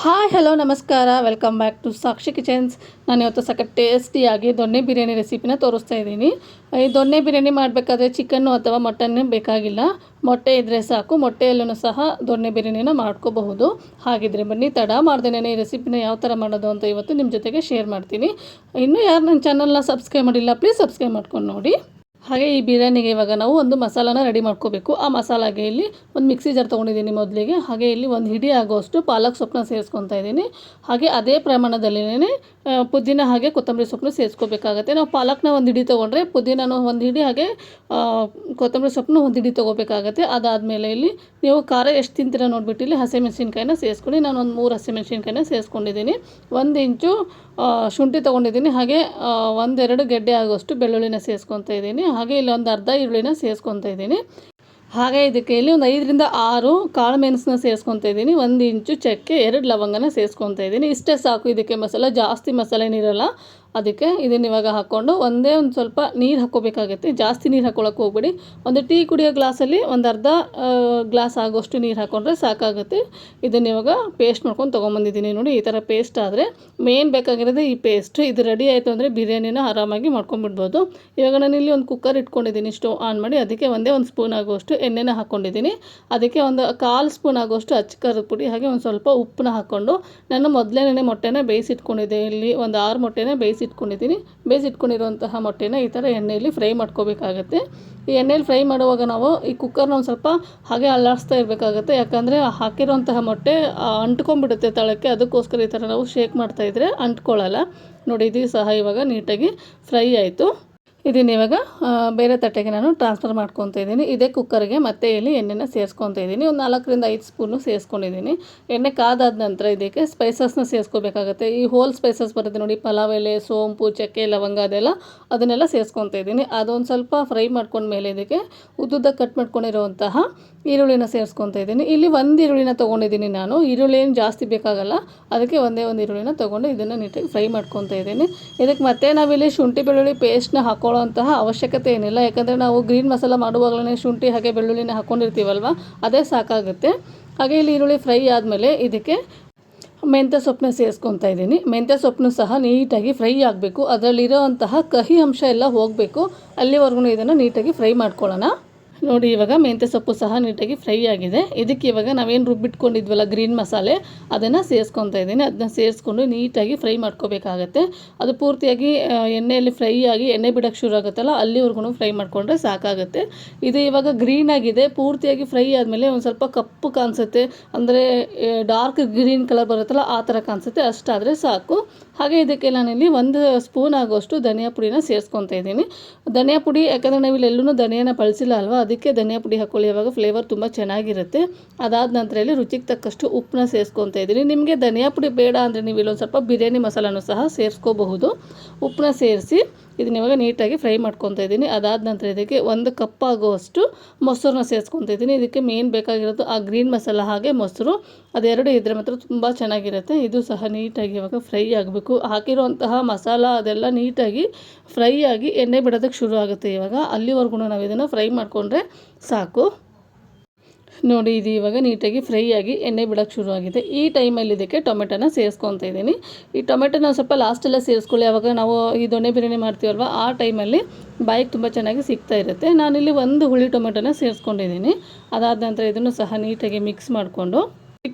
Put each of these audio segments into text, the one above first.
Hi, hello, ನಮಸ್ಕಾರ. Welcome back to Sakshi kitchens ನಾನು ಇವತ್ತು ಸಖತ್ ಟೇಸ್ಟಿಯಾಗಿ ದೊಣ್ಣೆ ಬಿರಿಯಾನಿ ರೆಸಿಪಿನ ತೋರಿಸ್ತಾ ಇದ್ದೀನಿ. ಈ ದೊಣ್ಣೆ ಬಿರಿಯಾನಿ ಮಾಡಬೇಕಾದ್ರೆ ಚಿಕನ್ನು ಅಥವಾ ಮಟನ್ ಬೇಕಾಗಿಲ್ಲ. ಮೊಟ್ಟೆ ಇದ್ದರೆ ಸಾಕು. ಮೊಟ್ಟೆಯಲ್ಲೂ ಸಹ ದೊಣ್ಣೆ ಬಿರಿಯಾನಿನ ಮಾಡ್ಕೋಬಹುದು. ಹಾಗಿದ್ರೆ ಬನ್ನಿ, ತಡ ಮಾಡ್ದೇನೆ ಈ ರೆಸಿಪಿನ ಯಾವ ಥರ ಮಾಡೋದು ಅಂತ ಇವತ್ತು ನಿಮ್ಮ ಜೊತೆಗೆ ಶೇರ್ ಮಾಡ್ತೀನಿ. ಇನ್ನೂ ಯಾರು ನನ್ನ ಚಾನಲ್ನ ಸಬ್ಸ್ಕ್ರೈಬ್ ಮಾಡಿಲ್ಲ ಪ್ಲೀಸ್ ಸಬ್ಸ್ಕ್ರೈಬ್ ಮಾಡ್ಕೊಂಡು ನೋಡಿ. ಹಾಗೆ ಈ ಬಿರಿಯಾನಿಗೆ ಇವಾಗ ನಾವು ಒಂದು ಮಸಾಲಾನ ರೆಡಿ ಮಾಡ್ಕೋಬೇಕು. ಆ ಮಸಾಲಾಗೆ ಇಲ್ಲಿ ಒಂದು ಮಿಕ್ಸಿ ಜಾರ್ ತೊಗೊಂಡಿದ್ದೀನಿ ಮೊದಲಿಗೆ. ಹಾಗೆ ಇಲ್ಲಿ ಒಂದು ಹಿಡಿ ಆಗೋಷ್ಟು ಪಾಲಕ್ ಸೊಪ್ಪನ್ನ ಸೇರಿಸ್ಕೊತಾ ಇದ್ದೀನಿ. ಹಾಗೆ ಅದೇ ಪ್ರಮಾಣದಲ್ಲಿನೇ ಪುದೀನ ಹಾಗೆ ಕೊತ್ತಂಬರಿ ಸೊಪ್ಪನ್ನು ಸೇರಿಸ್ಕೋಬೇಕಾಗತ್ತೆ. ನಾವು ಪಾಲಕ್ನ ಒಂದು ಹಿಡಿ ತೊಗೊಂಡ್ರೆ ಪುದೀನನೂ ಒಂದು ಹಿಡಿ ಹಾಗೆ ಕೊತ್ತಂಬರಿ ಸೊಪ್ಪನ್ನು ಒಂದು ಹಿಡಿ ತೊಗೋಬೇಕಾಗತ್ತೆ. ಅದಾದಮೇಲೆ ಇಲ್ಲಿ ನೀವು ಖಾರ ಎಷ್ಟು ತಿಂತೀರ ನೋಡಿಬಿಟ್ಟು ಇಲ್ಲಿ ಹಸಿಮೆಣ್ಸಿನ್ಕಾಯಿನ ಸೇರಿಸ್ಕೊಂಡು ನಾನು ಒಂದು ಮೂರು ಹಸಿಮೆಣ್ಸಿನ್ಕಾಯಿನ ಸೇರಿಸ್ಕೊಂಡಿದ್ದೀನಿ. ಒಂದು ಇಂಚು ಶುಂಠಿ ತೊಗೊಂಡಿದ್ದೀನಿ. ಹಾಗೆ ಒಂದೆರಡು ಗೆಡ್ಡೆ ಆಗೋಷ್ಟು ಬೆಳ್ಳುಳ್ಳಿನ ಸೇರಿಸ್ಕೊತಾ ಇದ್ದೀನಿ. ಹಾಗೆ ಇಲ್ಲಿ ಒಂದು ಅರ್ಧ ಈರುಳ್ಳಿನ ಸೇರಿಸ್ಕೊತಾ ಇದ್ದೀನಿ. ಹಾಗೆ ಇದಕ್ಕೆ ಇಲ್ಲಿ ಒಂದು ಐದರಿಂದ ಆರು ಕಾಳು ಮೆಣಸನ್ನ ಸೇರಿಸ್ಕೊತಾ ಇದ್ದೀನಿ. ಒಂದು ಇಂಚು ಚಕ್ಕೆ ಎರಡು ಲವಂಗನ ಸೇರಿಸ್ಕೊತಾ ಇದ್ದೀನಿ. ಇಷ್ಟೇ ಸಾಕು ಇದಕ್ಕೆ ಮಸಾಲ. ಜಾಸ್ತಿ ಮಸಾಲೆ ನೀರಲ್ಲ ಅದಕ್ಕೆ ಇದನ್ನ ಇವಾಗ ಹಾಕ್ಕೊಂಡು ಒಂದೇ ಒಂದು ಸ್ವಲ್ಪ ನೀರು ಹಾಕ್ಕೋಬೇಕಾಗತ್ತೆ. ಜಾಸ್ತಿ ನೀರು ಹಾಕ್ಕೊಳಕ್ಕೆ ಹೋಗ್ಬೇಡಿ. ಒಂದು ಟೀ ಕುಡಿಯೋ ಗ್ಲಾಸಲ್ಲಿ ಒಂದು ಅರ್ಧ ಗ್ಲಾಸ್ ಆಗೋಷ್ಟು ನೀರು ಹಾಕ್ಕೊಂಡ್ರೆ ಸಾಕಾಗುತ್ತೆ. ಇದನ್ನ ಇವಾಗ ಪೇಸ್ಟ್ ಮಾಡ್ಕೊಂಡು ತೊಗೊಂಬಂದಿದ್ದೀನಿ ನೋಡಿ, ಈ ಥರ ಪೇಸ್ಟ್ ಆದರೆ ಮೇನ್ ಬೇಕಾಗಿರೋದು ಈ ಪೇಸ್ಟ್. ಇದು ರೆಡಿ ಆಯಿತು ಅಂದರೆ ಬಿರಿಯಾನಿನ ಆರಾಮಾಗಿ ಮಾಡ್ಕೊಂಡ್ಬಿಡ್ಬೋದು. ಇವಾಗ ನಾನು ಇಲ್ಲಿ ಒಂದು ಕುಕ್ಕರ್ ಇಟ್ಕೊಂಡಿದ್ದೀನಿ, ಸ್ಟವ್ ಆನ್ ಮಾಡಿ. ಅದಕ್ಕೆ ಒಂದೇ ಒಂದು ಸ್ಪೂನ್ ಆಗೋಷ್ಟು ಎಣ್ಣೆನ ಹಾಕ್ಕೊಂಡಿದ್ದೀನಿ ಅದಕ್ಕೆ ಒಂದು ಕಾಲು ಸ್ಪೂನ್ ಆಗೋಷ್ಟು ಅಚ್ಚಕಾರದ ಪುಡಿ, ಹಾಗೆ ಒಂದು ಸ್ವಲ್ಪ ಉಪ್ಪನ್ನ ಹಾಕ್ಕೊಂಡು ನಾನು ಮೊದಲೇನೇ ಮೊಟ್ಟೆನ ಬೇಯಿಸಿಟ್ಕೊಂಡಿದ್ದೆ. ಇಲ್ಲಿ ಒಂದು ಆರು ಮೊಟ್ಟೆನ ಬೇಯಿಸಿಟ್ಕೊಂಡಿದ್ದೀನಿ. ಬೇಯಿಸಿಟ್ಕೊಂಡಿರುವಂತಹ ಮೊಟ್ಟೆನ ಈ ಥರ ಎಣ್ಣೆಯಲ್ಲಿ ಫ್ರೈ ಮಾಡ್ಕೋಬೇಕಾಗತ್ತೆ. ಈ ಎಣ್ಣೆಯಲ್ಲಿ ಫ್ರೈ ಮಾಡುವಾಗ ನಾವು ಈ ಕುಕ್ಕರ್ನ ಒಂದು ಸ್ವಲ್ಪ ಹಾಗೆ ಅಲ್ಲಾಡಿಸ್ತಾ ಇರಬೇಕಾಗತ್ತೆ. ಯಾಕಂದರೆ ಹಾಕಿರೋಂತಹ ಮೊಟ್ಟೆ ಅಂಟ್ಕೊಂಡ್ಬಿಡುತ್ತೆ ತಳಕ್ಕೆ. ಅದಕ್ಕೋಸ್ಕರ ಈ ಥರ ನಾವು ಶೇಕ್ ಮಾಡ್ತಾಯಿದ್ರೆ ಅಂಟ್ಕೊಳ್ಳಲ್ಲ. ನೋಡಿ, ಇದು ಸಹ ಇವಾಗ ನೀಟಾಗಿ ಫ್ರೈ ಆಯಿತು. ಇದನ್ನ ಇವಾಗ ಬೇರೆ ತಟ್ಟೆಗೆ ನಾನು ಟ್ರಾನ್ಸ್ಫರ್ ಮಾಡ್ಕೊತಾ ಇದ್ದೀನಿ. ಇದೇ ಕುಕ್ಕರ್ಗೆ ಮತ್ತೆ ಇಲ್ಲಿ ಎಣ್ಣೆನ ಸೇರಿಸ್ಕೊತಾ ಇದ್ದೀನಿ. ಒಂದು ನಾಲ್ಕರಿಂದ ಐದು ಸ್ಪೂನು ಸೇರಿಸ್ಕೊಂಡಿದ್ದೀನಿ. ಎಣ್ಣೆ ಕಾದಾದ ನಂತರ ಇದಕ್ಕೆ ಸ್ಪೈಸಸ್ನ ಸೇರಿಸ್ಕೋಬೇಕಾಗತ್ತೆ. ಈ ಹೋಲ್ ಸ್ಪೈಸಸ್ ಬರುತ್ತೆ ನೋಡಿ, ಪಲಾವ್ ಎಲೆ, ಸೋಂಪು, ಚಕ್ಕೆ, ಲವಂಗ ಅದೆಲ್ಲ ಅದನ್ನೆಲ್ಲ ಸೇರಿಸ್ಕೊತಾ ಇದ್ದೀನಿ. ಅದೊಂದು ಸ್ವಲ್ಪ ಫ್ರೈ ಮಾಡ್ಕೊಂಡ್ಮೇಲೆ ಇದಕ್ಕೆ ಉದ್ದುದ್ದ ಕಟ್ ಮಾಡ್ಕೊಂಡಿರುವಂತಹ ಈರುಳ್ಳಿನ ಸೇರಿಸ್ಕೊತಾ ಇದ್ದೀನಿ. ಇಲ್ಲಿ ಒಂದು ಈರುಳ್ಳಿನ ತೊಗೊಂಡಿದ್ದೀನಿ ನಾನು. ಈರುಳ್ಳಿ ಏನು ಜಾಸ್ತಿ ಬೇಕಾಗಲ್ಲ. ಅದಕ್ಕೆ ಒಂದೇ ಒಂದು ಈರುಳ್ಳಿನ ತೊಗೊಂಡು ಇದನ್ನು ನೀಟಾಗಿ ಫ್ರೈ ಮಾಡ್ಕೊತಾ ಇದ್ದೀನಿ. ಇದಕ್ಕೆ ಮತ್ತೆ ನಾವಿಲ್ಲಿ ಶುಂಠಿ ಬೆಳ್ಳುಳ್ಳಿ ಪೇಸ್ಟ್ನ ಹಾಕೊಳ್ಳೋಂತಹ ಅವಶ್ಯಕತೆ ಏನಿಲ್ಲ. ಯಾಕಂದರೆ ನಾವು ಗ್ರೀನ್ ಮಸಾಲ ಮಾಡುವಾಗಲೇ ಶುಂಠಿ, ಹಾಗೆ ಬೆಳ್ಳುಳ್ಳಿನ ಹಾಕ್ಕೊಂಡಿರ್ತೀವಲ್ವ ಅದೇ ಸಾಕಾಗುತ್ತೆ. ಹಾಗೆ ಇಲ್ಲಿ ಈರುಳ್ಳಿ ಫ್ರೈ ಆದಮೇಲೆ ಇದಕ್ಕೆ ಮೆಂತ್ಯ ಸೊಪ್ಪನ್ನ ಸೇರಿಸ್ಕೊತಾ ಇದ್ದೀನಿ. ಮೆಂತ್ಯ ಸೊಪ್ಪನ್ನು ಸಹ ನೀಟಾಗಿ ಫ್ರೈ ಆಗಬೇಕು. ಅದರಲ್ಲಿರೋವಂತಹ ಕಹಿ ಅಂಶ ಎಲ್ಲ ಹೋಗಬೇಕು. ಅಲ್ಲಿವರೆಗೂ ಇದನ್ನು ನೀಟಾಗಿ ಫ್ರೈ ಮಾಡ್ಕೊಳ್ಳೋಣ. ನೋಡಿ, ಇವಾಗ ಮೆಂತ್ಯ ಸೊಪ್ಪು ಸಹ ನೀಟಾಗಿ ಫ್ರೈ ಆಗಿದೆ. ಇದಕ್ಕೆ ಇವಾಗ ನಾವೇನು ರುಬ್ಬಿಟ್ಕೊಂಡಿದ್ವಲ್ಲ ಗ್ರೀನ್ ಮಸಾಲೆ, ಅದನ್ನು ಸೇರಿಸ್ಕೊತಾ ಇದ್ದೀನಿ. ಅದನ್ನ ಸೇರಿಸ್ಕೊಂಡು ನೀಟಾಗಿ ಫ್ರೈ ಮಾಡ್ಕೋಬೇಕಾಗತ್ತೆ. ಅದು ಪೂರ್ತಿಯಾಗಿ ಎಣ್ಣೆಯಲ್ಲಿ ಫ್ರೈ ಆಗಿ, ಎಣ್ಣೆ ಬಿಡೋಕ್ಕೆ ಶುರು ಆಗುತ್ತಲ್ಲ ಅಲ್ಲಿವರೆಗೂ ಫ್ರೈ ಮಾಡಿಕೊಂಡ್ರೆ ಸಾಕಾಗುತ್ತೆ. ಇದು ಇವಾಗ ಗ್ರೀನ್ ಆಗಿದೆ. ಪೂರ್ತಿಯಾಗಿ ಫ್ರೈ ಆದಮೇಲೆ ಒಂದು ಸ್ವಲ್ಪ ಕಪ್ಪು ಕಾಣಿಸುತ್ತೆ. ಅಂದರೆ ಡಾರ್ಕ್ ಗ್ರೀನ್ ಕಲರ್ ಬರುತ್ತಲ್ಲ, ಆ ಥರ ಕಾಣಿಸುತ್ತೆ. ಅಷ್ಟಾದರೆ ಸಾಕು. ಹಾಗೆ ಇದಕ್ಕೆ ನಾನಿಲ್ಲಿ ಒಂದು ಸ್ಪೂನ್ ಆಗೋಷ್ಟು ಧನಿಯಾ ಪುಡಿನ ಸೇರಿಸ್ಕೊತಾ ಇದ್ದೀನಿ. ಧನಿಯಾ ಪುಡಿ, ಯಾಕಂದರೆ ನಾವಿಲ್ಲಿ ಎಲ್ಲೂ ಧನಿಯಾನ ಬಳಸಿಲ್ಲ ಅಲ್ವಾ ಅದಕ್ಕೆ ಧನಿಯಾ ಪುಡಿ ಹಾಕ್ಕೊಳ್ಳಿ ಯಾವಾಗ ಫ್ಲೇವರ್ ತುಂಬ ಚೆನ್ನಾಗಿರುತ್ತೆ. ಅದಾದ ನಂತರ ಇಲ್ಲಿ ರುಚಿಗೆ ತಕ್ಕಷ್ಟು ಉಪ್ಪನ್ನ ಸೇರಿಸ್ಕೊತಾ ಇದ್ದೀನಿ. ನಿಮಗೆ ಧನಿಯಾ ಪುಡಿ ಬೇಡ ಅಂದರೆ ನೀವು ಇಲ್ಲೊಂದು ಸ್ವಲ್ಪ ಬಿರಿಯಾನಿ ಮಸಾಲನೂ ಸಹ ಸೇರಿಸ್ಕೋಬಹುದು. ಉಪ್ಪನ್ನ ಸೇರಿಸಿ ಇದನ್ನ ಇವಾಗ ನೀಟಾಗಿ ಫ್ರೈ ಮಾಡ್ಕೊತಾ ಇದ್ದೀನಿ. ಅದಾದ ನಂತರ ಇದಕ್ಕೆ ಒಂದು ಕಪ್ ಆಗುವಷ್ಟು ಮೊಸರನ್ನ ಸೇರಿಸ್ಕೊತಾ ಇದ್ದೀನಿ. ಇದಕ್ಕೆ ಮೇನ್ ಬೇಕಾಗಿರೋದು ಆ ಗ್ರೀನ್ ಮಸಾಲ ಹಾಗೆ ಮೊಸರು. ಅದೆರಡು ಇದ್ದರೆ ಮಾತ್ರ ತುಂಬ ಚೆನ್ನಾಗಿರುತ್ತೆ. ಇದು ಸಹ ನೀಟಾಗಿ ಇವಾಗ ಫ್ರೈ ಆಗಬೇಕು. ಹಾಕಿರುವಂತಹ ಮಸಾಲ ಅದೆಲ್ಲ ನೀಟಾಗಿ ಫ್ರೈ ಆಗಿ ಎಣ್ಣೆ ಬಿಡೋದಕ್ಕೆ ಶುರು ಆಗುತ್ತೆ ಇವಾಗ. ಅಲ್ಲಿವರೆಗೂ ನಾವು ಇದನ್ನು ಫ್ರೈ ಮಾಡಿಕೊಂಡ್ರೆ ಸಾಕು. ನೋಡಿ, ಇದು ಇವಾಗ ನೀಟಾಗಿ ಫ್ರೈ ಆಗಿ ಎಣ್ಣೆ ಬಿಡೋಕ್ಕೆ ಶುರುವಾಗಿದೆ ಈ ಟೈಮಲ್ಲಿ ಇದಕ್ಕೆ ಟೊಮೆಟೊನ ಸೇರಿಸ್ಕೊತಾ ಇದ್ದೀನಿ. ಈ ಟೊಮೆಟೊನ ಸ್ವಲ್ಪ ಲಾಸ್ಟೆಲ್ಲ ಸೇರಿಸ್ಕೊಳ್ಳಿ. ಯಾವಾಗ ನಾವು ಈ ದೊಣ್ಣೆ ಬಿರಿಯಾನಿ ಮಾಡ್ತೀವಲ್ವ, ಆ ಟೈಮಲ್ಲಿ ಬಾಯಿಗೆ ತುಂಬ ಚೆನ್ನಾಗಿ ಸಿಗ್ತಾ ಇರುತ್ತೆ. ನಾನಿಲ್ಲಿ ಒಂದು ಹುಳಿ ಟೊಮೆಟೊನ ಸೇರಿಸ್ಕೊಂಡಿದ್ದೀನಿ. ಅದಾದ ನಂತರ ಇದನ್ನು ಸಹ ನೀಟಾಗಿ ಮಿಕ್ಸ್ ಮಾಡಿಕೊಂಡು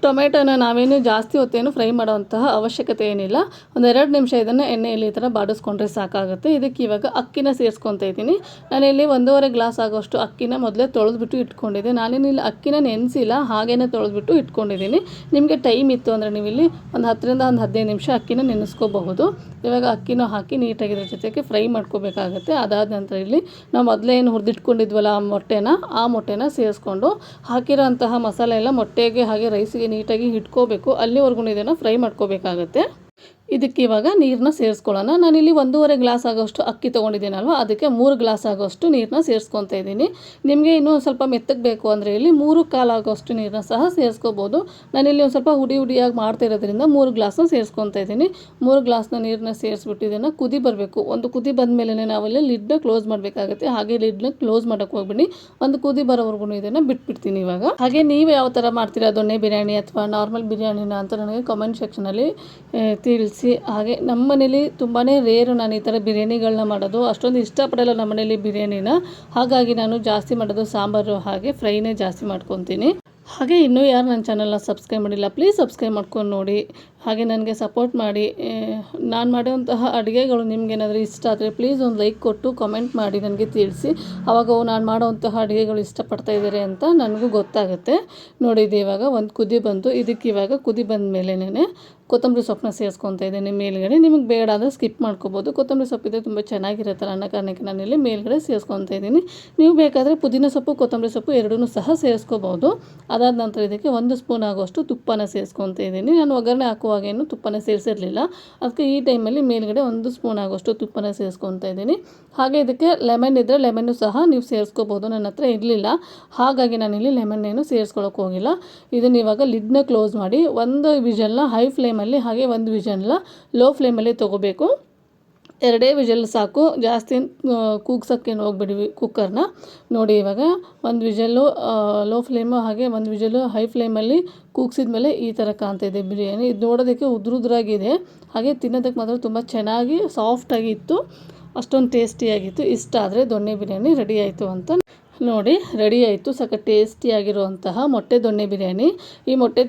ಟೊಮೆಟೊನ ನಾವೇನು ಜಾಸ್ತಿ ಹೊತ್ತೇನು ಫ್ರೈ ಮಾಡುವಂತಹ ಅವಶ್ಯಕತೆ ಏನಿಲ್ಲ. ಒಂದೆರಡು ನಿಮಿಷ ಇದನ್ನು ಎಣ್ಣೆಯಲ್ಲಿ ಈ ಥರ ಬಾಡಿಸ್ಕೊಂಡ್ರೆ ಸಾಕಾಗುತ್ತೆ. ಇದಕ್ಕೆ ಇವಾಗ ಅಕ್ಕಿನ ಸೇರಿಸ್ಕೊತಾ ಇದ್ದೀನಿ. ನಾನಿಲ್ಲಿ ಒಂದೂವರೆ ಗ್ಲಾಸ್ ಆಗೋಷ್ಟು ಅಕ್ಕಿನ ಮೊದಲೇ ತೊಳೆದ್ಬಿಟ್ಟು ಇಟ್ಕೊಂಡಿದ್ದೆ. ನಾನೇನು ಇಲ್ಲಿ ಅಕ್ಕಿನ ನೆನೆಸಿಲ್ಲ, ಹಾಗೇನೆ ತೊಳೆದ್ಬಿಟ್ಟು ಇಟ್ಕೊಂಡಿದ್ದೀನಿ. ನಿಮಗೆ ಟೈಮ್ ಇತ್ತು ಅಂದರೆ ನೀವು ಇಲ್ಲಿ ಒಂದು ಹತ್ತರಿಂದ ಒಂದು ಹದಿನೈದು ನಿಮಿಷ ಅಕ್ಕಿನ ನೆನೆಸ್ಕೋಬಹುದು. ಇವಾಗ ಅಕ್ಕಿನೂ ಹಾಕಿ ನೀಟಾಗಿ ಇದ್ರ ಜೊತೆಗೆ ಫ್ರೈ ಮಾಡ್ಕೋಬೇಕಾಗುತ್ತೆ. ಅದಾದ ನಂತರ ಇಲ್ಲಿ ನಾವು ಮೊದಲೇ ಏನು ಹುರಿದಿಟ್ಕೊಂಡಿದ್ವಲ್ಲ ಆ ಮೊಟ್ಟೆನ ಆ ಮೊಟ್ಟೆನ ಸೇರಿಸ್ಕೊಂಡು ಹಾಕಿರೋ ಅಂತಹ ಮಸಾಲೆ ಎಲ್ಲ ಮೊಟ್ಟೆಗೆ ಹಾಗೆ ರೈಸಿಗೆ ನೀಟಾಗಿ ಇಟ್ಕೋಬೇಕು ಅಲ್ಲಿವರೆಗೂ ಇದನ್ನು ಫ್ರೈ ಮಾಡ್ಕೋಬೇಕಾಗತ್ತೆ. ಇದಕ್ಕೆ ಇವಾಗ ನೀರನ್ನ ಸೇರಿಸ್ಕೊಳ್ಳೋಣ. ನಾನಿಲ್ಲಿ ಒಂದೂವರೆ ಗ್ಲಾಸ್ ಆಗೋಷ್ಟು ಅಕ್ಕಿ ತೊಗೊಂಡಿದ್ದೀನಲ್ವ, ಅದಕ್ಕೆ ಮೂರು ಗ್ಲಾಸ್ ಆಗೋಷ್ಟು ನೀರನ್ನ ಸೇರಿಸ್ಕೊತಾ ಇದ್ದೀನಿ. ನಿಮಗೆ ಇನ್ನೂ ಒಂದು ಸ್ವಲ್ಪ ಮೆತ್ತಗೆ ಬೇಕು ಅಂದರೆ ಇಲ್ಲಿ ಮೂರು ಕಾಲು ಆಗೋಷ್ಟು ನೀರನ್ನ ಸಹ ಸೇರಿಸ್ಕೋಬೋದು. ನಾನಿಲ್ಲಿ ಒಂದು ಸ್ವಲ್ಪ ಹುಡಿ ಹುಡಿಯಾಗಿ ಮಾಡ್ತಾ ಇರೋದ್ರಿಂದ ಮೂರು ಗ್ಲಾಸ್ನ ಸೇರಿಸ್ಕೊತಾ ಇದ್ದೀನಿ. ಮೂರು ಗ್ಲಾಸ್ನ ನೀರನ್ನ ಸೇರಿಸ್ಬಿಟ್ಟು ಇದನ್ನು ಕುದಿ ಬರಬೇಕು. ಒಂದು ಕುದಿ ಬಂದಮೇಲೆ ನಾವಲ್ಲಿ ಲಿಡ್ನ ಕ್ಲೋಸ್ ಮಾಡಬೇಕಾಗುತ್ತೆ. ಹಾಗೆ ಲಿಡ್ನ ಕ್ಲೋಸ್ ಮಾಡೋಕ್ಕೆ ಹೋಗ್ಬಿಡಿ. ಒಂದು ಕುದಿ ಬರೋವರೆಗೂ ಇದನ್ನು ಬಿಟ್ಬಿಡ್ತೀನಿ ಇವಾಗ. ಹಾಗೆ ನೀವು ಯಾವ ಥರ ಮಾಡ್ತೀರಾ, ದೊಣ್ಣೆ ಬಿರಿಯಾನಿ ಅಥವಾ ನಾರ್ಮಲ್ ಬಿರಿಯಾನಿನ ಅಂತ ನನಗೆ ಕಮೆಂಟ್ ಸೆಕ್ಷನಲ್ಲಿ ತಿಳಿಸಿ. ಹಾಗೆ ನಮ್ಮ ಮನೇಲಿ ತುಂಬಾ ರೇರು ನಾನು ಈ ಥರ ಬಿರಿಯಾನಿಗಳನ್ನ ಮಾಡೋದು. ಅಷ್ಟೊಂದು ಇಷ್ಟಪಡಲ್ಲ ನಮ್ಮ ಮನೇಲಿ ಬಿರಿಯಾನಿನ. ಹಾಗಾಗಿ ನಾನು ಜಾಸ್ತಿ ಮಾಡೋದು ಸಾಂಬಾರು ಹಾಗೆ ಫ್ರೈನೇ ಜಾಸ್ತಿ ಮಾಡ್ಕೊತೀನಿ. ಹಾಗೆ ಇನ್ನೂ ಯಾರು ನನ್ನ ಚಾನಲ್ನ ಸಬ್ಸ್ಕ್ರೈಬ್ ಮಾಡಿಲ್ಲ ಪ್ಲೀಸ್ ಸಬ್ಸ್ಕ್ರೈಬ್ ಮಾಡ್ಕೊಂಡು ನೋಡಿ. ಹಾಗೆ ನನಗೆ ಸಪೋರ್ಟ್ ಮಾಡಿ. ನಾನು ಮಾಡುವಂತಹ ಅಡುಗೆಗಳು ನಿಮಗೇನಾದರೂ ಇಷ್ಟ ಆದರೆ ಪ್ಲೀಸ್ ಒಂದು ಲೈಕ್ ಕೊಟ್ಟು ಕಮೆಂಟ್ ಮಾಡಿ, ನನಗೆ ತಿಳಿಸಿ. ಅವಾಗ ನಾನು ಮಾಡುವಂತಹ ಅಡುಗೆಗಳು ಇಷ್ಟಪಡ್ತಾ ಇದ್ದಾರೆ ಅಂತ ನನಗೂ ಗೊತ್ತಾಗುತ್ತೆ. ನೋಡಿದ್ದು ಇವಾಗ ಒಂದು ಕುದಿ ಬಂತು ಇದಕ್ಕೆ ಇವಾಗ ಕುದಿ ಬಂದ ಮೇಲೆನೇ ಕೊತ್ತಂಬರಿ ಸೊಪ್ಪನ್ನ ಸೇರಿಸ್ಕೊತಾ ಇದ್ದೀನಿ ಮೇಲ್ಗಡೆ. ನಿಮಗೆ ಬೇಡ ಅಂದರೆ ಸ್ಕಿಪ್ ಮಾಡ್ಕೋಬೋದು. ಕೊತ್ತಂಬರಿ ಸೊಪ್ಪಿದೆ ತುಂಬ ಚೆನ್ನಾಗಿರುತ್ತಲ್ಲ, ಅನ್ನ ಕಾರಣಕ್ಕೆ ನಾನಿಲ್ಲಿ ಮೇಲ್ಗಡೆ ಸೇರಿಸ್ಕೊತಾ ಇದ್ದೀನಿ. ನೀವು ಬೇಕಾದರೆ ಪುದೀನ ಸೊಪ್ಪು, ಕೊತ್ತಂಬರಿ ಸೊಪ್ಪು ಎರಡೂ ಸಹ ಸೇರಿಸ್ಕೋಬೋದು. ಅದಾದ ನಂತರ ಇದಕ್ಕೆ ಒಂದು ಸ್ಪೂನ್ ಆಗುವಷ್ಟು ತುಪ್ಪನ ಸೇರಿಸ್ಕೊತಾ ಇದ್ದೀನಿ. ನಾನು ಒಗ್ಗರಣೆ ಹಾಕುವಾಗೇನು ತುಪ್ಪನ ಸೇರಿಸಿರಲಿಲ್ಲ. ಅದಕ್ಕೆ ಈ ಟೈಮಲ್ಲಿ ಮೇಲುಗಡೆ ಒಂದು ಸ್ಪೂನ್ ಆಗೋಷ್ಟು ತುಪ್ಪನ ಸೇರಿಸ್ಕೊತಾ ಇದ್ದೀನಿ. ಹಾಗೆ ಇದಕ್ಕೆ ಲೆಮನ್ ಇದ್ದರೆ ಲೆಮನ್ನು ಸಹ ನೀವು ಸೇರಿಸ್ಕೋಬೋದು. ನನ್ನ ಹತ್ರ ಇರಲಿಲ್ಲ. ಹಾಗಾಗಿ ನಾನಿಲ್ಲಿ ಲೆಮನ್ ಏನು ಸೇರಿಸ್ಕೊಳ್ಳೋಕೆ ಹೋಗಿಲ್ಲ. ಇದನ್ನು ಇವಾಗ ಲಿಡ್ನ ಕ್ಲೋಸ್ ಮಾಡಿ ಒಂದು ವಿಷನ್ನ ಹೈ ಫ್ಲೇಮಲ್ಲಿ ಹಾಗೆ ಒಂದು ವಿಷನ್ನ ಲೋ ಫ್ಲೇಮಲ್ಲಿ ತೊಗೋಬೇಕು. ಎರಡೇ ವಿಜಲ್ ಸಾಕು. ಜಾಸ್ತಿ ಕೂಗ್ಸೋಕ್ಕೇನು ಹೋಗ್ಬಿಡಿ ಕುಕ್ಕರ್ನ. ನೋಡಿ ಇವಾಗ ಒಂದು ವಿಜಲ್ಲು ಲೋ ಫ್ಲೇಮು ಹಾಗೆ ಒಂದು ವಿಜಲ್ಲು ಹೈ ಫ್ಲೇಮಲ್ಲಿ ಕೂಗ್ಸಿದ ಮೇಲೆ ಈ ಥರ ಕಾಣ್ತಾಯಿದೆ ಬಿರಿಯಾನಿ. ಇದು ನೋಡೋದಕ್ಕೆ ಉದ್ರುದ್ರಾಗಿದೆ. ಹಾಗೆ ತಿನ್ನೋದಕ್ಕೆ ಮಾತ್ರ ತುಂಬ ಚೆನ್ನಾಗಿ ಸಾಫ್ಟಾಗಿ ಇತ್ತು. ಅಷ್ಟೊಂದು ಟೇಸ್ಟಿಯಾಗಿತ್ತು ಇಷ್ಟ ಆದರೆ ದೊಣ್ಣೆ ಬಿರಿಯಾನಿ ರೆಡಿ ಆಯಿತು ಅಂತ ನೋಡಿ ರೆಡಿ ಆಯಿತು. ಸಖತ್ ಟೇಸ್ಟಿಯಾಗಿರುವಂತಹ ಮೊಟ್ಟೆ ದೊಣ್ಣೆ ಬಿರಿಯಾನಿ. ಈ ಮೊಟ್ಟೆ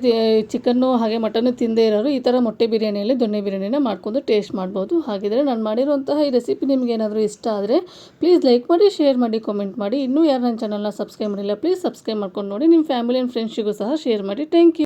ಚಿಕನ್ನು ಹಾಗೆ ಮಟನ್ನು ತಿಂದೇ ಇರೋರು ಈ ಥರ ಮೊಟ್ಟೆ ಬಿರಿಯಾನಿಯಲ್ಲಿ ದೊಣ್ಣೆ ಬಿರಿಯಾನಿನ ಮಾಡ್ಕೊಂಡು ಟೇಸ್ಟ್ ಮಾಡ್ಬೋದು. ಹಾಗಿದ್ರೆ ನಾನು ಮಾಡಿರುವಂತಹ ಈ ರೆಸಿಪಿ ನಿಮಗೇನಾದರೂ ಇಷ್ಟ ಆದರೆ ಪ್ಲೀಸ್ ಲೈಕ್ ಮಾಡಿ ಶೇರ್ ಮಾಡಿ ಕಾಮೆಂಟ್ ಮಾಡಿ. ಇನ್ನೂ ಯಾರು ನನ್ನ ಚಾನಲ್ನ ಸಬ್ಸ್ಕ್ರೈಬ್ ಮಾಡಿಲ್ಲ ಪ್ಲೀಸ್ ಸಬ್ಸ್ಕ್ರೈಬ್ ಮಾಡ್ಕೊಂಡು ನೋಡಿ. ನಿಮ್ಮ ಫ್ಯಾಮಿಲಿ ಆ್ಯಂಡ್ ಫ್ರೆಂಡ್ಸಿಗೂ ಸಹ ಶೇರ್ ಮಾಡಿ. Thank you